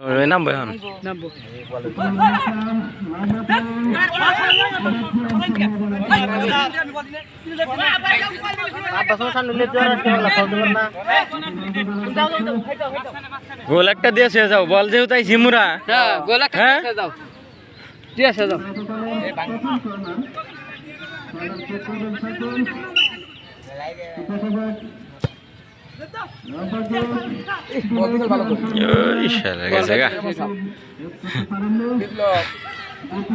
নামবো এখন। নামবো। গোল একটা দিয়েছে যাও বল যেহেতু তাই সিমুরা হ্যাঁ গোলা হ্যাঁ? খেতে দাও ঠিক আছে দাও ওই শালা গেছে গা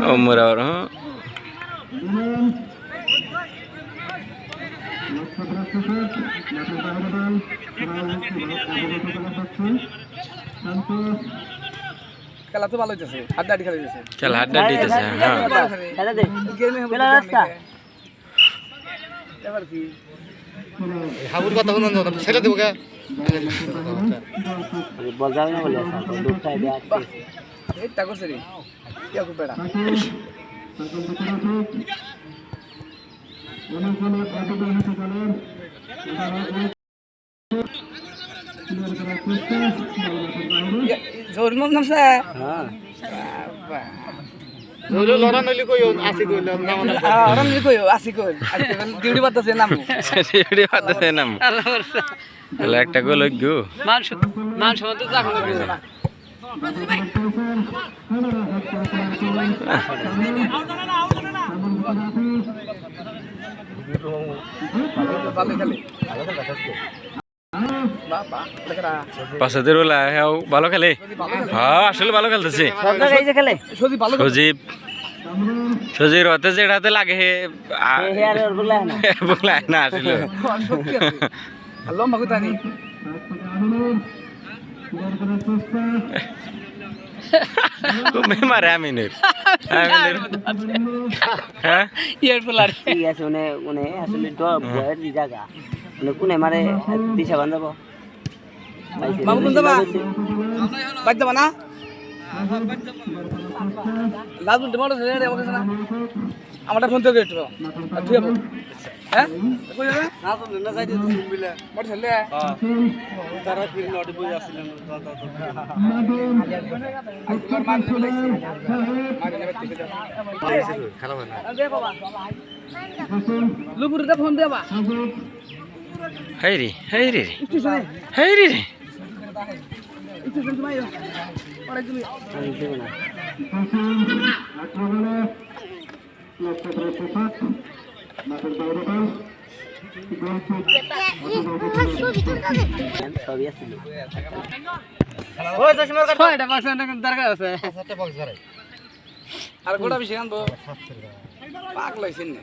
ও মুরা ওর হ্যাঁ খেলা তো ভালো হইতেছে আড্ডা খেলা হইতেছে চল হাড্ডা দিতেছে হ্যাঁ খেলা দে। গেমে খেলা রাস্তা। এবার কি? হাবুর কথা শুনুন ছেড়ে দেবো গা বল যাবে না বলে দুধ খাই দেয়া এই টাকো সরি কি আকু বেড়া। জোর মন নামছে হ্যাঁ। একটা গোল গো। মান মান চাকু না ভালো খেলে পাশাদের ওলা হ্যাঁ ভালো খেলে? হ্যাঁ আসলে ভালো খেলতেছে। যে খেলে? সজি ভালো সজীব সজীব হাতে যেটাতে লাগে হে আ- হে আর বলে না। বলায় না আসলে। লম্বা কথা নেই। তুমি মারে আমিনুর। আমিনুর। হ্যাঁ? ইয়ার ফুলার ঠিক আছে মানে মানে আসলে তো জায়গা। মানে কোনে মারে দিশা বান্ধাবো। কোন বাদ যাবা না? লাজ বলতে বড় ছেলে রে ওকে না আমারটা ফোন থেকে একটু তুই যাব হ্যাঁ? কই যাবে? না তো না বিলে বড় ছেলে। তারা ফিরে লড়ে বই তোর মান ঠিক আছে খারাপ না দে বাবা লুপুরটা ফোন দেবা হাই রে হাই রে হাই রে রে। দরকার আছে আর গোটা বেশি আনব পাক লাইছেন না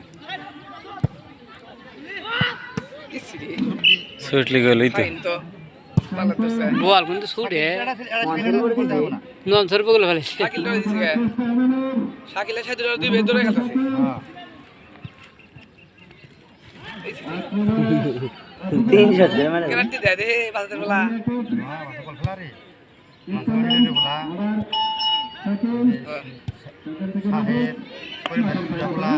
ইসরি গেলই তো বল কিন্তু ছুটে। নন সরবে গুলো ফেলে শাকিল সাথে দুই বেদ ধরে গেছে তিনশো মানে। গ্যারান্টি দেয় দে বাজার বেলা। কল ফেলা রে বলা সাহেব পরিবার বলা।